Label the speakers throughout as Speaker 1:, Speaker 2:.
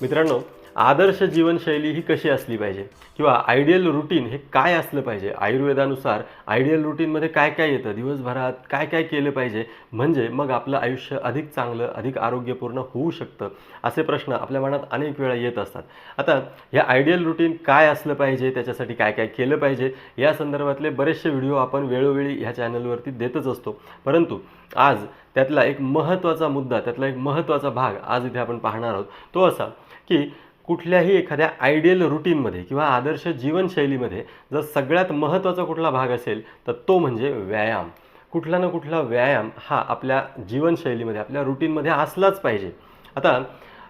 Speaker 1: मित्रांनो आदर्श जीवनशैली ही कशी असली पाहिजे? किंवा आयडियल रुटीन हे काय असलं पाहिजे? आयुर्वेदानुसार आयडियल रुटीनमध्ये काय काय येतं? दिवसभरात काय काय केलं पाहिजे? म्हणजे मग आपलं आयुष्य अधिक चांगलं अधिक आरोग्यपूर्ण होऊ शकतं असे प्रश्न आपल्या मनात अनेक वेळा येत असतात. आता ह्या आयडियल रुटीन काय असलं पाहिजे? त्याच्यासाठी काय काय केलं पाहिजे? या संदर्भातले बरेचसे व्हिडिओ आपण वेळोवेळी ह्या चॅनलवरती देतच असतो. परंतु आज त्यातला एक महत्त्वाचा मुद्दा त्यातला एक महत्त्वाचा भाग आज इथे आपण पाहणार आहोत. तो असा की कुठल्याही एखाद्या आयडियल रुटीनमध्ये किंवा आदर्श जीवनशैलीमध्ये जर सगळ्यात महत्त्वाचा कुठला भाग असेल तर तो म्हणजे व्यायाम. कुठला ना कुठला व्यायाम हा आपल्या जीवनशैलीमध्ये आपल्या रुटीनमध्ये असलाच पाहिजे. आता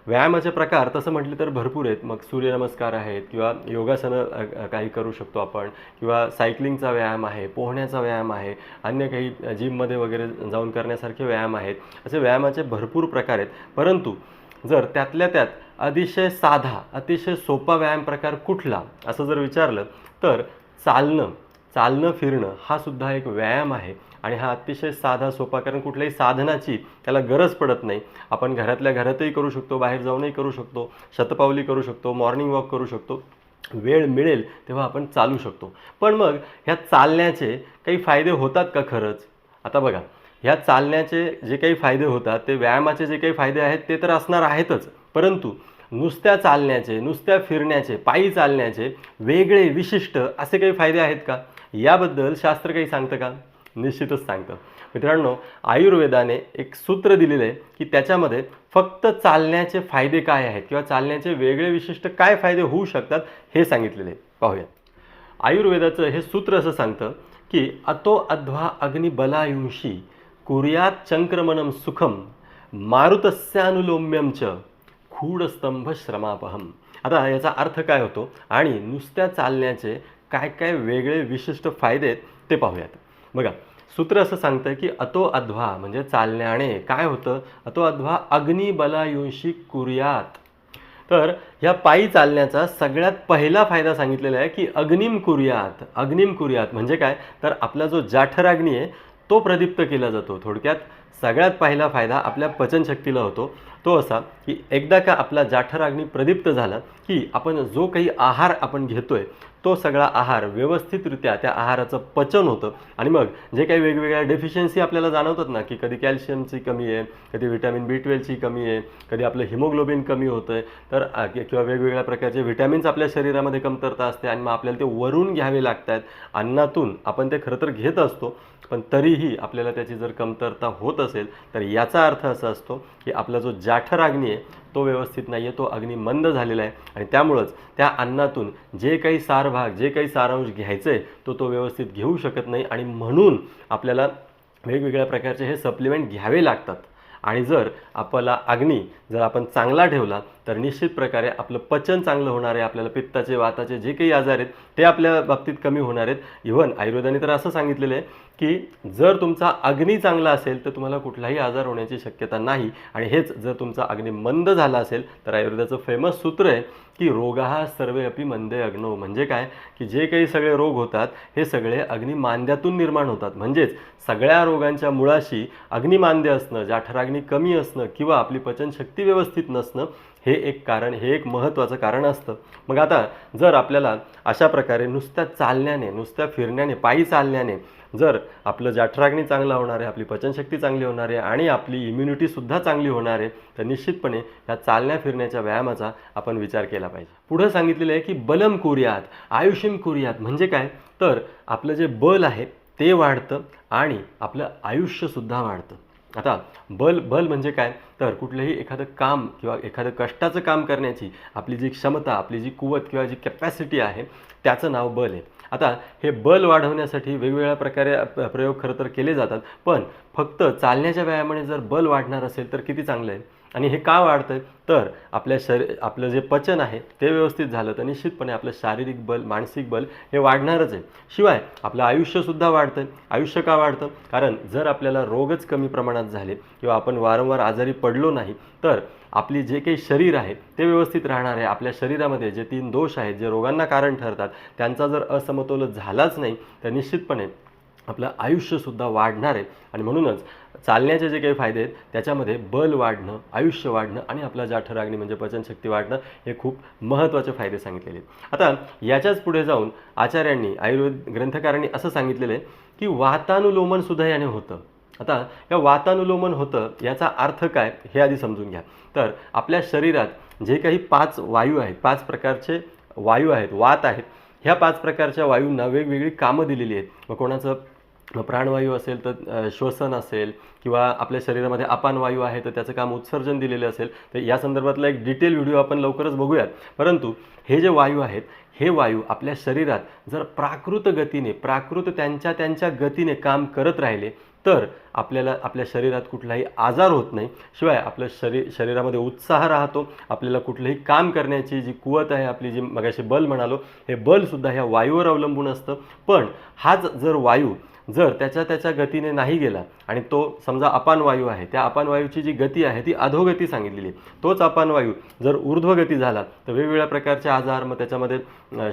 Speaker 1: व्यायामाचे प्रकार तसं म्हटलं तर भरपूर आहेत. मग सूर्यनमस्कार आहेत किंवा योगासनं काही करू शकतो आपण किंवा सायकलिंगचा व्यायाम आहे पोहण्याचा व्यायाम आहे अन्य काही जिममध्ये वगैरे जाऊन करण्यासारखे व्यायाम आहेत. असे व्यायामाचे भरपूर प्रकार आहेत. परंतु जर त्यातल्या त्यात अतिशय साधा अतिशय सोपा व्यायाम प्रकार कुठला असं जर विचारलं तर चालणं चालणं फिरणं हा सुद्धा एक व्यायाम आहे. आणि हा अतिशय साधा सोपा कारण कुठल्याही साधनाची त्याला गरज पडत नाही. आपण घरातल्या घरातही करू शकतो बाहेर जाऊनही करू शकतो शतपावली करू शकतो मॉर्निंग वॉक करू शकतो. वेळ मिळेल तेव्हा आपण चालू शकतो. पण मग ह्या चालण्याचे काही फायदे होतात का खरंच? आता बघा ह्या चालण्याचे जे काही फायदे होतात ते व्यायामाचे जे काही फायदे आहेत ते तर असणार आहेतच. परंतु नुसत्या चालण्याचे नुसत्या फिरण्याचे पायी चालण्याचे वेगळे विशिष्ट असे काही फायदे आहेत का? याबद्दल शास्त्र काही सांगतं का? निश्चितच सांगतं. मित्रांनो आयुर्वेदाने एक सूत्र दिलेलं आहे की त्याच्यामध्ये फक्त चालण्याचे फायदे काय आहेत किंवा चालण्याचे वेगळे विशिष्ट काय फायदे होऊ शकतात हे सांगितलेले पाहूया. आयुर्वेदाचं हे सूत्र असं सांगतं की अतो अध्वा अग्निबलायुंशी कुर्यात चंक्रमणम सुखम मारुतस्यानुलोम्यम च खूडस्तंभ श्रमापहम आता याचा अर्थ काय होतो आणि नुसत्या चालण्याचे काय काय वेगळे विशिष्ट फायदे आहेत ते पाहूयात. बघा सूत्र असं सांगतं की अतो अध्वा म्हणजे चालण्याने काय होतं? अतो अध्वा अग्निबलायुंशी कुर्यात. तर ह्या पायी चालण्याचा सगळ्यात पहिला फायदा सांगितलेला आहे की अग्निम कुर्यात. अग्निम कुर्यात म्हणजे काय? तर आपला जो जाठराग्नी आहे तो प्रदीप्त केला जातो. थोडक्यात सगळ्यात पहिला फायदा आपल्या पचनशक्तीला होतो. तो असा की एकदा का आपला जाठराग्नी प्रदीप्त झाला की आपण जो काही आहार आपण घेतोय तो सगळा आहार व्यवस्थितरित्या त्या आहाराचं पचन होतं. आणि मग जे काही वेगवेगळ्या डेफिशियन्सी आपल्याला जाणवतात ना की कधी कॅल्शियमची कमी आहे कधी व्हिटॅमिन बी ट्वेल्वची कमी आहे कधी आपलं हिमोग्लोबिन कमी होतं आहे तर किंवा वेगवेगळ्या प्रकारचे व्हिटॅमिन्स आपल्या शरीरामध्ये कमतरता असते आणि मग आपल्याला ते वरून घ्यावे लागत आहेत अन्नातून आपण ते खरं तर घेत असतो पण तरीही आपल्याला त्याची जर कमतरता होत असेल तर याचा अर्थ असा असतो की आपला जो जाठराग्नी आहे तो व्यवस्थित नाही आहे तो अग्नी मंद झालेला आहे. आणि त्यामुळंच त्या अन्नातून जे काही सारभाग जे काही सारांश घ्यायचं आहे तो तो व्यवस्थित घेऊ शकत नाही. आणि म्हणून आपल्याला वेगवेगळ्या प्रकारचे हे सप्लिमेंट घ्यावे लागतात. आणि जर आपला अग्नी जर आपण चांगला ठेवला तर निश्चित प्रकारे आपलं पचन चांगलं होणार आहे आपल्याला पित्ताचे वाताचे जे काही आजार आहेत ते आपल्या बाबतीत कमी होणार आहेत. इव्हन आयुर्वेदाने तर असं सांगितलेलं आहे की जर तुमचा अग्नी चांगला असेल तर तुम्हाला कुठलाही आजार होण्याची शक्यता नाही. आणि हेच जर तुमचा अग्नी मंद झाला असेल तर आयुर्वेदाचं फेमस सूत्र आहे की रोगाहा सर्वे अपि मंदे अग्नो. म्हणजे काय? की जे काही सगळे रोग होतात हे सगळे अग्निमांद्यातून निर्माण होतात. म्हणजेच सगळ्या रोगांच्या मुळाशी अग्निमांद्य असणं जाठराग्नी कमी असणं किंवा आपली पचनशक्ती व्यवस्थित नसणं हे एक कारण हे एक महत्त्वाचं कारण असतं. मग आता जर आपल्याला अशा प्रकारे नुसत्या चालण्याने नुसत्या फिरण्याने पायी चालण्याने जर आपलं जाठराग्नी चांगला होणार आहे आपली पचनशक्ती चांगली होणार आहे आणि आपली इम्युनिटीसुद्धा चांगली होणार आहे तर निश्चितपणे ह्या चालण्या फिरण्याच्या व्यायामाचा आपण विचार केला पाहिजे. पुढं सांगितलेलं आहे की बलम कुर्यात आयुष्यम कुर्यात म्हणजे काय? तर आपलं जे बल आहे ते वाढतं आणि आपलं आयुष्यसुद्धा वाढतं. आता बल बल म्हणजे काय? तर कुठलंही एखादं काम किंवा एखादं कष्टाचं काम करण्याची आपली जी क्षमता आपली जी कुवत किंवा जी कॅपॅसिटी आहे त्याचं नाव बल आहे. आता हे बल वाढवण्यासाठी वेगवेगळ्या प्रकारे प्रयोग खरं तर केले जातात पण फक्त चालण्याच्या व्यायामाने जर बल वाढणार असेल तर किती चांगलं आहे? आणि हे का वाढतं तर आपल्या शरीर आपलं जे पचन आहे ते व्यवस्थित झालं तर निश्चितपणे आपलं शारीरिक बल मानसिक बल हे वाढणारच आहे. शिवाय आपलं आयुष्यसुद्धा वाढतं आयुष्य का वाढतं? कारण जर आपल्याला रोगच कमी प्रमाणात झाले किंवा आपण वारंवार आजारी पडलो नाही तर आपली जे काही शरीर आहे ते व्यवस्थित राहणार आहे. आपल्या शरीरामध्ये जे तीन दोष आहेत जे रोगांना कारण ठरतात त्यांचा जर असमतोल झालाच नाही तर निश्चितपणे आपलं आयुष्यसुद्धा वाढणार आहे. आणि म्हणूनच चालण्याचे जे काही फायदे आहेत त्याच्यामध्ये बल वाढणं आयुष्य वाढणं आणि आपला जाठराग्नी म्हणजे पचनशक्ती वाढणं हे खूप महत्त्वाचे फायदे सांगितलेले आहेत. आता याच्याच पुढे जाऊन आचार्यांनी आयुर्वेद ग्रंथकारांनी असं सांगितलेलं आहे की वातानुलोमनसुद्धा याने होतं. आता या वातानुलोमन होतं याचा अर्थ काय हे आधी समजून घ्या. तर आपल्या शरीरात जे काही पाच वायू आहेत पाच प्रकारचे वायू आहेत वात आहेत ह्या पाच प्रकारच्या वायूंना वेगवेगळी कामं दिलेली आहेत. मग कोणाचं प्राणवायू असेल तर श्वसन असेल किंवा आपल्या शरीरामध्ये अपानवायू आहे तर त्याचं काम उत्सर्जन दिलेलं असेल तर या संदर्भातला एक डिटेल व्हिडिओ आपण लवकरच बघूयात. परंतु हे जे वायू आहेत हे वायू आपल्या शरीरात जर प्राकृत गतीने प्राकृत त्यांच्या त्यांच्या गतीने काम करत राहिले तर आपल्याला आपल्या शरीरात कुठलाही आजार होत नाही. शिवाय आपलं शरीर शरीरामध्ये उत्साह राहतो. आपल्याला कुठलंही काम करण्याची जी कुवत आहे आपली जी मगाशी बल म्हणालो हे बलसुद्धा ह्या वायूवर अवलंबून असतं. पण हाच जर वायू जर त्याच्या त्याच्या गतीने नाही गेला आणि तो समजा अपान वायू आहे त्या अपानवायूची जी गती आहे ती अधोगती सांगितलेली आहे तोच अपान वायू जर ऊर्ध्वगती झाला तर वेगवेगळ्या प्रकारचे आजार मग त्याच्यामध्ये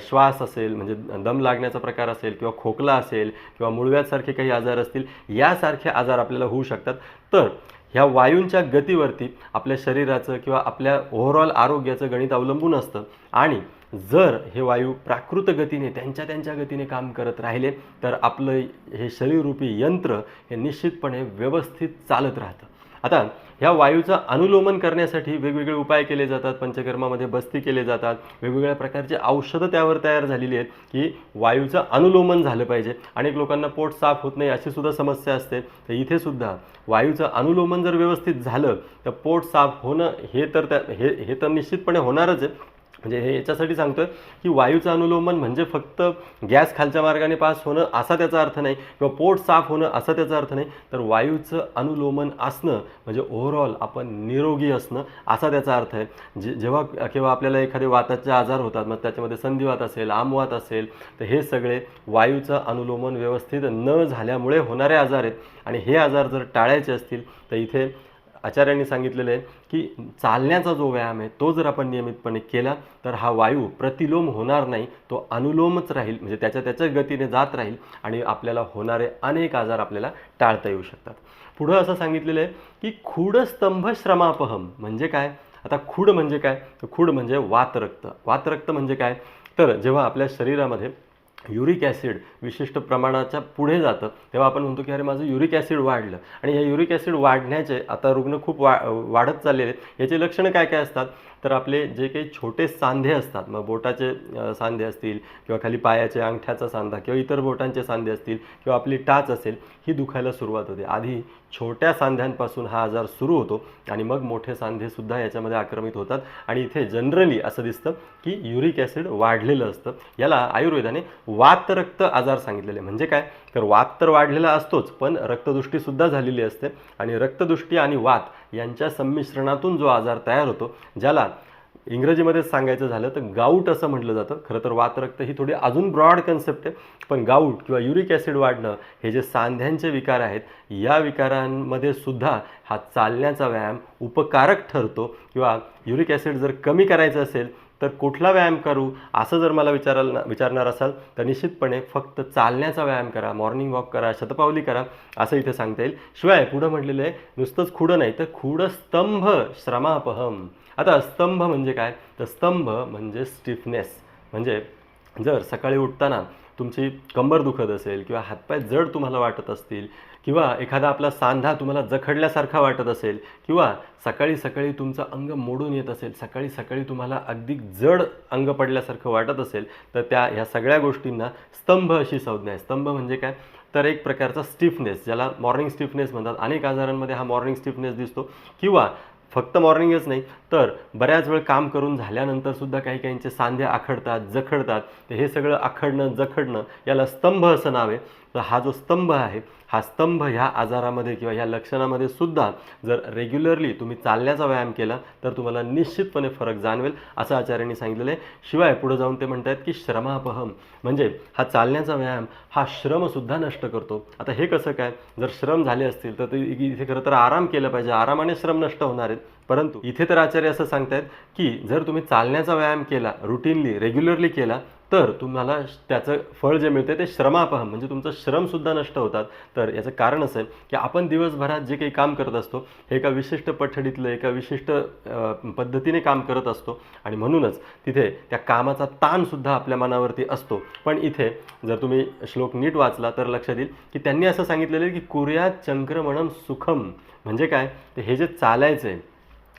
Speaker 1: श्वास असेल म्हणजे दम लागण्याचा प्रकार असेल किंवा खोकला असेल किंवा मुळव्यासारखे काही आजार असतील यासारखे आजार आपल्याला होऊ शकतात. तर ह्या वायूंच्या गतीवरती आपल्या शरीराचं किंवा आपल्या ओव्हरऑल आरोग्याचं गणित अवलंबून असतं आणि जर हे वायू प्राकृत गतीने त्यांच्या त्यांच्या गतीने काम करत राहिले तर आपलं हे शरीररूपी यंत्र हे निश्चितपणे व्यवस्थित चालत राहतं. आता ह्या वायूचं अनुलोमन करण्यासाठी वेगवेगळे उपाय केले जातात पंचकर्मामध्ये बस्ती केले जातात वेगवेगळ्या प्रकारचे औषधं त्यावर तयार झालेली आहेत की वायूचं अनुलोमन झालं पाहिजे. अनेक लोकांना पोट साफ होत नाही अशी सुद्धा समस्या असते. तर इथे सुद्धा वायूचं अनुलोमन जर व्यवस्थित झालं तर पोट साफ होणं हे तर त्या हे हे तर निश्चितपणे होणारच आहे. म्हणजे हे याच्यासाठी सांगतोय की वायूचं अनुलोमन म्हणजे फक्त गॅस खालच्या मार्गाने पास होणं असा त्याचा अर्थ नाही किंवा पोट साफ होणं असा त्याचा अर्थ नाही. तर वायूचं अनुलोमन असणं म्हणजे ओव्हरऑल आपण निरोगी असणं असा त्याचा अर्थ आहे. जे जेव्हा किंवा आपल्याला एखादे वाताचे आजार होतात मग त्याच्यामध्ये संधिवात असेल आमवात असेल तर हे सगळे वायूचं अनुलोमन व्यवस्थित न झाल्यामुळे होणारे आजार आहेत. आणि हे आजार जर टाळायचे असतील तर इथे आचार्यांनी सांगितलेलं आहे की चालण्याचा जो व्यायाम आहे तो जर आपण नियमितपणे केला तर हा वायू प्रतिलोम होणार नाही तो अनुलोमच राहील म्हणजे त्याच्या त्याच्या गतीने जात राहील आणि आपल्याला होणारे अनेक आजार आपल्याला टाळता येऊ शकतात. पुढं असं सांगितलेलं आहे की खूडस्तंभ श्रमापहम म्हणजे काय? आता खूड म्हणजे काय? तर खूड म्हणजे वातरक्त वातरक्त म्हणजे काय? तर जेव्हा आपल्या शरीरामध्ये युरिक ॲसिड विशिष्ट प्रमाणाच्या पुढे जातं. तेव्हा आपण म्हणतो की अरे माझं युरिक ॲसिड वाढलं. आणि या युरिक ॲसिड वाढण्याचे आता रुग्ण खूप वा वाढत चाललेले आहेत. याची लक्षणं काय काय असतात? तर आपले जे काही छोटे सांधे असतात मग बोटाचे सांधे असतील किंवा खाली पायाचे अंगठ्याचा सांधा किंवा इतर बोटांचे सांधे असतील किंवा आपली टाच असेल ही दुखायला सुरुवात होते. आधी छोट्या सांध्यांपासून हा आजार सुरू होतो आणि मग मोठे सांधेसुद्धा याच्यामध्ये आक्रमित होतात. आणि इथे जनरली असं दिसतं की युरिक ॲसिड वाढलेलं असतं. याला आयुर्वेदाने वातरक्त आजार सांगितलेले. म्हणजे काय? तर वात तर वाढलेला असतोच पण रक्तदृष्टीसुद्धा झालेली असते. आणि रक्तदृष्टी आणि वात यांच्या संमिश्रणातून जो आजार तयार होतो ज्याला इंग्रजीमध्ये सांगायचं झालं तर गाऊट असं म्हटलं जातं. खरं तर वातरक्त ही थोडी अजून ब्रॉड कन्सेप्ट आहे पण गाऊट किंवा युरिक ॲसिड वाढणं हे जे सांध्यांचे विकार आहेत या विकारांमध्ये सुद्धा हा चालण्याचा व्यायाम उपकारक ठरतो. किंवा युरिक ॲसिड जर कमी करायचं असेल तर कुठला व्यायाम करू? असं जर मला विचारायला विचारणार असाल तर निश्चितपणे फक्त चालण्याचा व्यायाम करा मॉर्निंग वॉक करा शतपावली करा असं इथे सांगता येईल. शिवाय पुढं म्हटलेलं आहे नुसतंच खुडं नाही तर खुडं स्तंभ श्रमापहम. आता स्तंभ म्हणजे काय? तर स्तंभ म्हणजे स्टिफनेस म्हणजे जर सकाळी उठताना तुमची कंबर दुखत असेल किंवा हातपाय जड तुम्हाला वाटत असतील किंवा एखादा आपला सांधा तुम्हाला जखडल्यासारखा वाटत असेल किंवा सकाळी सकाळी तुमचं अंग मोडून येत असेल सकाळी सकाळी तुम्हाला अगदी जड अंग पडल्यासारखं वाटत असेल तर त्या ह्या सगळ्या गोष्टींना स्तंभ अशी संज्ञा आहे. स्तंभ म्हणजे काय? तर एक प्रकारचा स्टिफनेस ज्याला मॉर्निंग स्टिफनेस म्हणतात. अनेक आजारांमध्ये हा मॉर्निंग स्टिफनेस दिसतो. किंवा फक्त मॉर्निंगच नाही तर बऱ्याच वेळ काम करून झाल्यानंतर सुद्धा काही काहींचे सांधे आखडतात जखडतात. तर हे सगळं आखडणं जखडणं याला स्तंभ असं नाव आहे. तर हा जो स्तंभ आहे हा स्तंभ ह्या आजारामध्ये किंवा ह्या लक्षणामध्ये सुद्धा जर रेग्युलरली तुम्ही चालण्याचा व्यायाम केला तर तुम्हाला निश्चितपणे फरक जाणवेल असं आचार्यांनी सांगितलेलं आहे. शिवाय पुढे जाऊन ते म्हणत आहेत की श्रमापहम म्हणजे हा चालण्याचा व्यायाम हा श्रमसुद्धा नष्ट करतो. आता हे कसं काय? जर श्रम झाले असतील तर ते इथे खरं तर आराम केलं पाहिजे. आरामाने श्रम नष्ट होणार आहेत. परंतु इथे तर आचार्य असं सांगतायत की जर तुम्ही चालण्याचा व्यायाम केला रुटीनली रेग्युलरली केला तर तुम्हाला त्याचं फळ जे मिळते ते श्रमापहम म्हणजे तुमचं श्रमसुद्धा नष्ट होतात. तर याचं कारण असं आहे की आपण दिवसभरात जे काही काम करत असतो हे एका विशिष्ट पठडीतलं एका विशिष्ट पद्धतीने काम करत असतो. आणि म्हणूनच तिथे त्या कामाचा ताणसुद्धा आपल्या मनावरती असतो. पण इथे जर तुम्ही श्लोक नीट वाचला तर लक्षात येईल की त्यांनी असं सांगितलेलं आहे की कुर्यात चंक्रमणम सुखम. म्हणजे काय? ते हे जे चालायचं आहे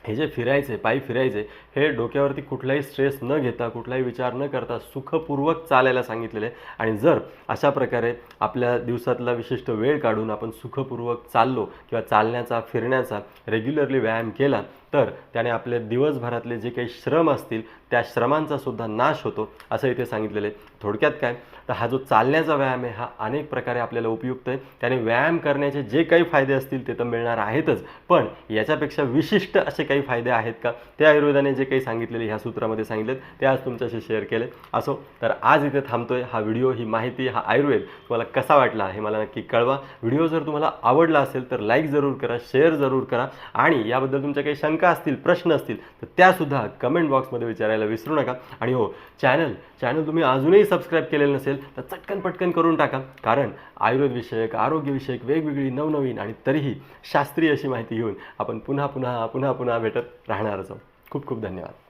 Speaker 1: हे जे फिरायचे पायी फिरायचे हे डोक्यावरती कुठलाही स्ट्रेस न घेता कुठलाही विचार न करता सुखपूर्वक चालायला सांगितलेले आहे. आणि जर अशा प्रकारे आपल्या दिवसातला विशिष्ट वेळ काढून आपण सुखपूर्वक चाललो किंवा चालण्याचा फिरण्याचा रेग्युलरली व्यायाम केला तर त्याने आपले दिवसभरातले जे काही श्रम असतील त्या श्रमांचा सुद्धा नाश होतो असं इथे सांगितलेलं आहे. थोडक्यात काय? तर हा जो चालण्याचा व्यायाम आहे हा अनेक प्रकारे आपल्याला उपयुक्त आहे. त्याने व्यायाम करण्याचे जे काही फायदे असतील ते तर मिळणार आहेतच. पण याच्यापेक्षा विशिष्ट असे काही फायदे आहेत का? ते आयुर्वेदाने जे काही सांगितलेले ह्या सूत्रामध्ये सांगितलेत ते आज तुमच्याशी शेअर केले. असो तर आज इथे थांबतोय. हा व्हिडिओ ही माहिती हा आयुर्वेद तुम्हाला कसा वाटला हे मला नक्की कळवा. व्हिडिओ जर तुम्हाला आवडला असेल तर लाईक जरूर करा शेअर जरूर करा. आणि याबद्दल तुमच्या काही शंका शंका असतील प्रश्न असतील तर त्यासुद्धा कमेंट बॉक्समध्ये विचारायला विसरू नका. आणि हो चॅनल चॅनल तुम्ही अजूनही सबस्क्राईब केलेलं नसेल तर चटकन पटकन करून टाका. कारण आयुर्वेदविषयक आरोग्यविषयक वेगवेगळी नवनवीन आणि तरीही शास्त्रीय अशी माहिती घेऊन आपण पुन्हा पुन्हा पुन्हा पुन्हा भेटत राहणारच आहोत. खूप खूप धन्यवाद.